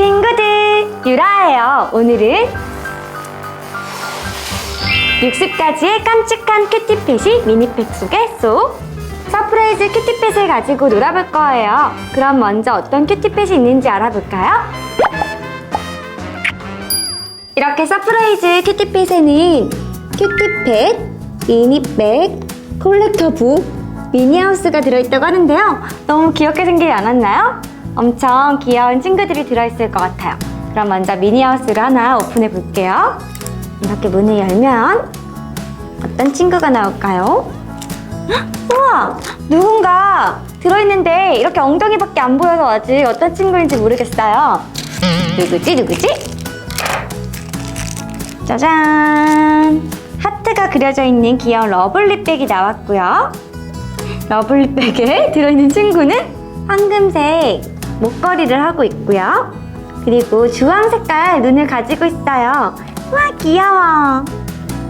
친구들, 유라예요. 오늘은 60가지의 깜찍한 큐티펫이 미니팩 속에 쏙! 서프라이즈 큐티펫을 가지고 놀아볼 거예요. 그럼 먼저 어떤 큐티펫이 있는지 알아볼까요? 이렇게 서프라이즈 큐티펫에는 큐티펫, 미니백, 콜렉터북, 미니하우스가 들어있다고 하는데요. 너무 귀엽게 생기지 않았나요? 엄청 귀여운 친구들이 들어있을 것 같아요. 그럼 먼저 미니하우스를 하나 오픈해 볼게요. 이렇게 문을 열면 어떤 친구가 나올까요? 헉, 우와! 누군가 들어있는데 이렇게 엉덩이밖에 안 보여서 아직 어떤 친구인지 모르겠어요. 누구지, 누구지? 짜잔! 하트가 그려져 있는 귀여운 러블리백이 나왔고요. 러블리백에 들어있는 친구는 황금색 목걸이를 하고 있고요. 그리고 주황 색깔 눈을 가지고 있어요. 와, 귀여워.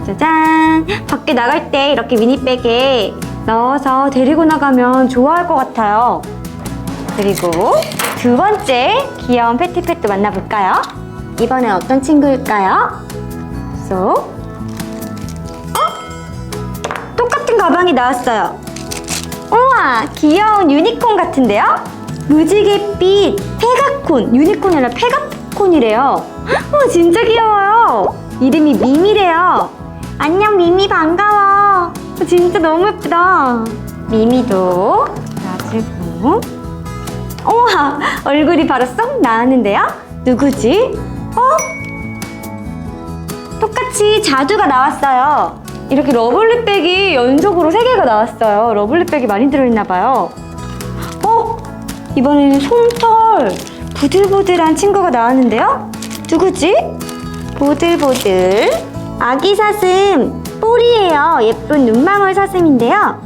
짜잔! 밖에 나갈 때 이렇게 미니백에 넣어서 데리고 나가면 좋아할 것 같아요. 그리고 두 번째 귀여운 패티펫도 만나볼까요? 이번엔 어떤 친구일까요? 쏙. 어? 똑같은 가방이 나왔어요. 우와, 귀여운 유니콘 같은데요? 무지갯빛 페가콘. 유니콘이 아니라 페가콘이래요. 어, 진짜 귀여워요. 이름이 미미래요. 안녕, 미미 반가워. 어, 진짜 너무 예쁘다. 미미도 놔주고. 우와, 얼굴이 바로 쏙 나왔는데요? 누구지? 어? 똑같이 자두가 나왔어요. 이렇게 러블리백이 연속으로 3개가 나왔어요. 러블리백이 많이 들어있나봐요. 어? 이번에는 솜털 부들부들한 친구가 나왔는데요? 누구지? 보들보들 아기 사슴 뽀리예요. 예쁜 눈망울 사슴인데요.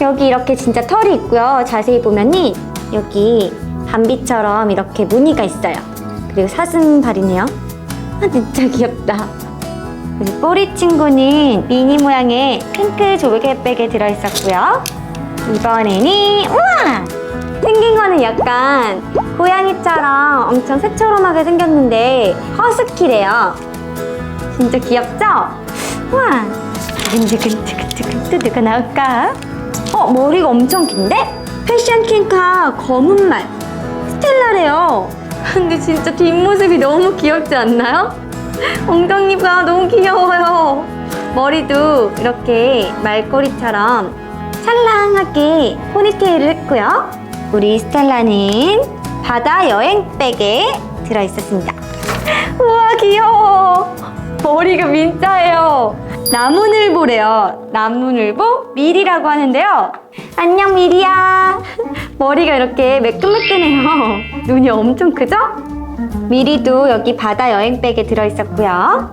여기 이렇게 진짜 털이 있고요. 자세히 보면이 여기 밤비처럼 이렇게 무늬가 있어요. 그리고 사슴발이네요. 아, 진짜 귀엽다. 그리고 꼬리 친구는 미니 모양의 핑크 조개백에 들어있었고요. 이번에는 우와! 생긴 거는 약간 고양이처럼 엄청 새초롬하게 생겼는데 허스키래요. 진짜 귀엽죠? 우와! 또 누가 나올까? 어, 머리가 엄청 긴데? 패션 킹카 검은 말 스텔라래요. 근데 진짜 뒷모습이 너무 귀엽지 않나요? 엉덩이가 너무 귀여워요. 머리도 이렇게 말꼬리처럼 찰랑하게 포니테일을 했고요. 우리 스텔라는 바다 여행백에 들어있었습니다. 우와 귀여워. 머리가 민자예요. 나무늘보래요. 나무늘보 밀이라고 하는데요. 안녕 밀이야. 머리가 이렇게 매끈매끈해요. 눈이 엄청 크죠? 미리도 여기 바다 여행백에 들어있었고요.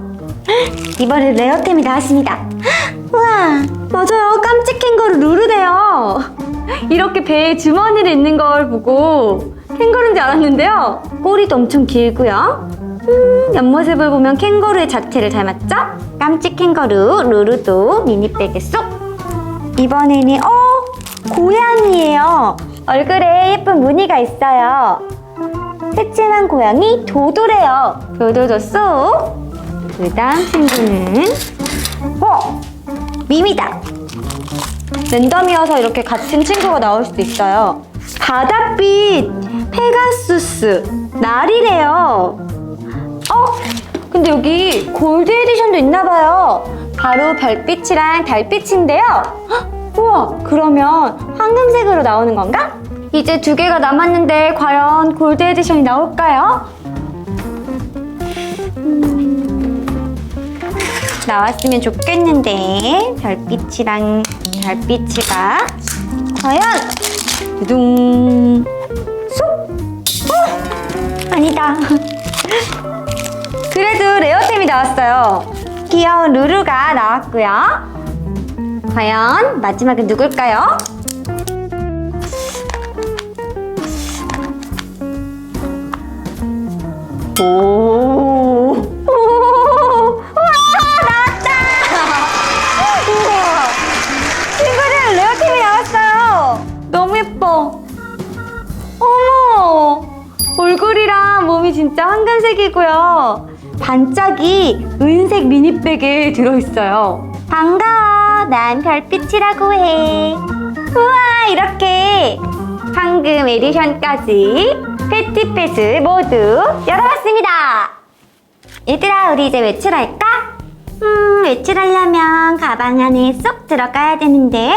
이번에 레어템이 나왔습니다. 우와, 맞아요. 깜찍 캥거루 루루래요. 이렇게 배에 주머니를 있는 걸 보고 캥거루인 줄 알았는데요. 꼬리도 엄청 길고요. 음, 옆모습을 보면 캥거루의 자체를 닮았죠? 깜찍 캥거루 루루도 미니백에 쏙. 이번에는 어 고양이에요. 얼굴에 예쁜 무늬가 있어요. 새침한 고양이 도도래요. 도도도 쏙. 그 다음 친구는 어 미미다. 랜덤이어서 이렇게 같은 친구가 나올 수도 있어요. 바닷빛 페가수스 날이래요. 어? 근데 여기 골드 에디션도 있나봐요. 바로 별빛이랑 달빛인데요. 헉, 우와, 그러면 황금색으로 나오는 건가? 이제 두 개가 남았는데 과연 골드 에디션이 나올까요? 나왔으면 좋겠는데 별빛이랑 달빛이가 과연 두둥 쏙! 어? 아니다. 그래도 레어템이 나왔어요. 귀여운 루루가 나왔고요. 과연 마지막은 누굴까요? 오. 진짜 황금색이고요. 반짝이 은색 미니백에 들어있어요. 반가워. 난 별빛이라고 해. 우와, 이렇게 황금 에디션까지 패티펫을 모두 열어봤습니다. 얘들아, 우리 이제 외출할까? 음, 외출하려면 가방 안에 쏙 들어가야 되는데,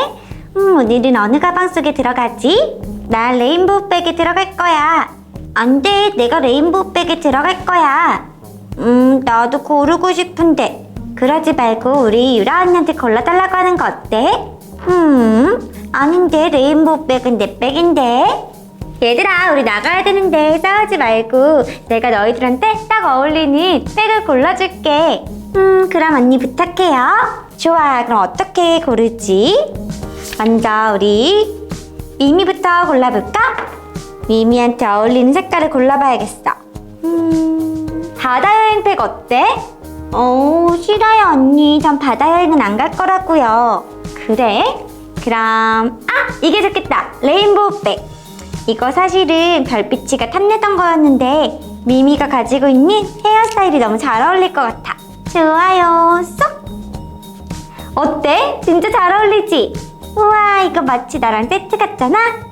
음, 오늘은 어느 가방 속에 들어가지? 나 레인보우 백에 들어갈 거야. 안 돼, 내가 레인보우 백에 들어갈 거야. 음, 나도 고르고 싶은데. 그러지 말고 우리 유라 언니한테 골라달라고 하는 거 어때? 음, 아닌데, 레인보우 백은 내 백인데. 얘들아, 우리 나가야 되는데 싸우지 말고 내가 너희들한테 딱 어울리는 백을 골라줄게. 음, 그럼 언니 부탁해요. 좋아, 그럼 어떻게 고르지? 먼저 우리 미미부터 골라볼까? 미미한테 어울리는 색깔을 골라봐야겠어. 음, 바다 여행 백 어때? 어, 싫어요, 언니. 전 바다 여행은 안 갈 거라고요. 그래? 그럼, 아! 이게 좋겠다. 레인보우 백. 이거 사실은 별빛이가 탐내던 거였는데 미미가 가지고 있는 헤어스타일이 너무 잘 어울릴 것 같아. 좋아요. 쏙! 어때? 진짜 잘 어울리지? 우와, 이거 마치 나랑 세트 같잖아?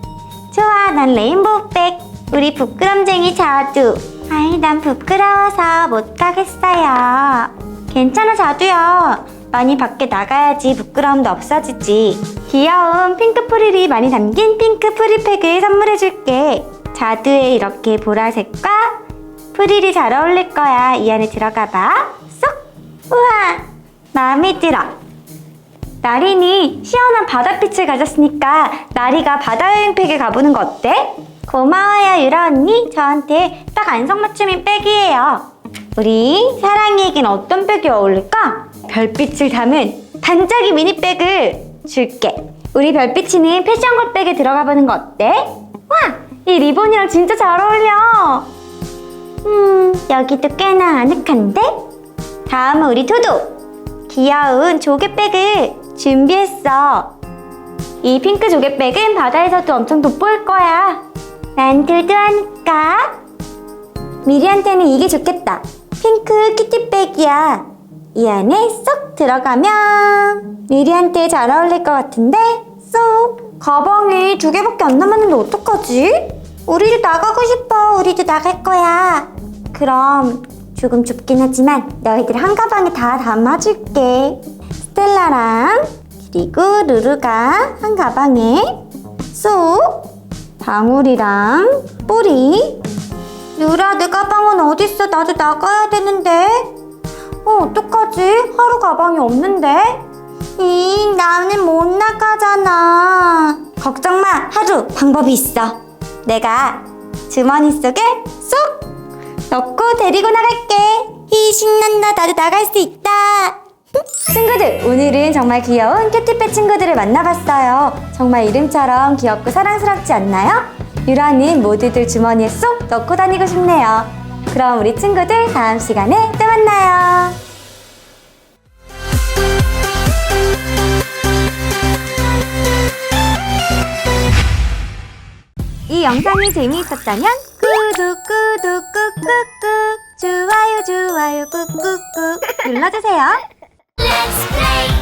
좋아, 난 레인보우 백. 우리 부끄럼쟁이 자두. 아이, 난 부끄러워서 못 가겠어요. 괜찮아, 자두야. 많이 밖에 나가야지 부끄러움도 없어지지. 귀여운 핑크 프릴이 많이 담긴 핑크 프릴팩을 선물해줄게. 자두에 이렇게 보라색과 프릴이 잘 어울릴 거야. 이 안에 들어가 봐. 쏙! 우와! 마음에 들어. 나린이 시원한 바다빛을 가졌으니까 나리가 바다여행팩에 가보는 거 어때? 고마워요 유라 언니 저한테 딱 안성맞춤인 백이에요 우리 사랑이에겐 어떤 백이 어울릴까? 별빛을 담은 반짝이 미니백을 줄게 우리 별빛이는 패션걸 백에 들어가 보는 거 어때? 와! 이 리본이랑 진짜 잘 어울려 음 여기도 꽤나 아늑한데? 다음은 우리 두두 귀여운 조개백을 준비했어. 이 핑크 조개백은 바다에서도 엄청 돋보일 거야. 난 두두하니까. 미리한테는 이게 좋겠다. 핑크 키티백이야. 이 안에 쏙 들어가면 미리한테 잘 어울릴 것 같은데? 쏙. 가방이 두 개밖에 안 남았는데 어떡하지? 우리도 나가고 싶어. 우리도 나갈 거야. 그럼 조금 좁긴 하지만 너희들 한 가방에 다 담아줄게. 스텔라랑 그리고 루루가 한 가방에 쏙 방울이랑 뿌리. 루라 내 가방은 어딨어? 나도 나가야 되는데. 어 어떡하지? 하루 가방이 없는데? 이 나는 못 나가잖아. 걱정 마 하루 방법이 있어. 내가 주머니 속에 쏙 넣고 데리고 나갈게. 히 신난다. 나도 나갈 수 있다 친구들, 오늘은 정말 귀여운 큐티펫 친구들을 만나봤어요. 정말 이름처럼 귀엽고 사랑스럽지 않나요? 유라는 모두들 주머니에 쏙 넣고 다니고 싶네요. 그럼 우리 친구들 다음 시간에 또 만나요. 이 영상이 재미있었다면 구독 구독 꾹꾹꾹 좋아요 좋아요 꾹꾹꾹 눌러주세요. Let's play.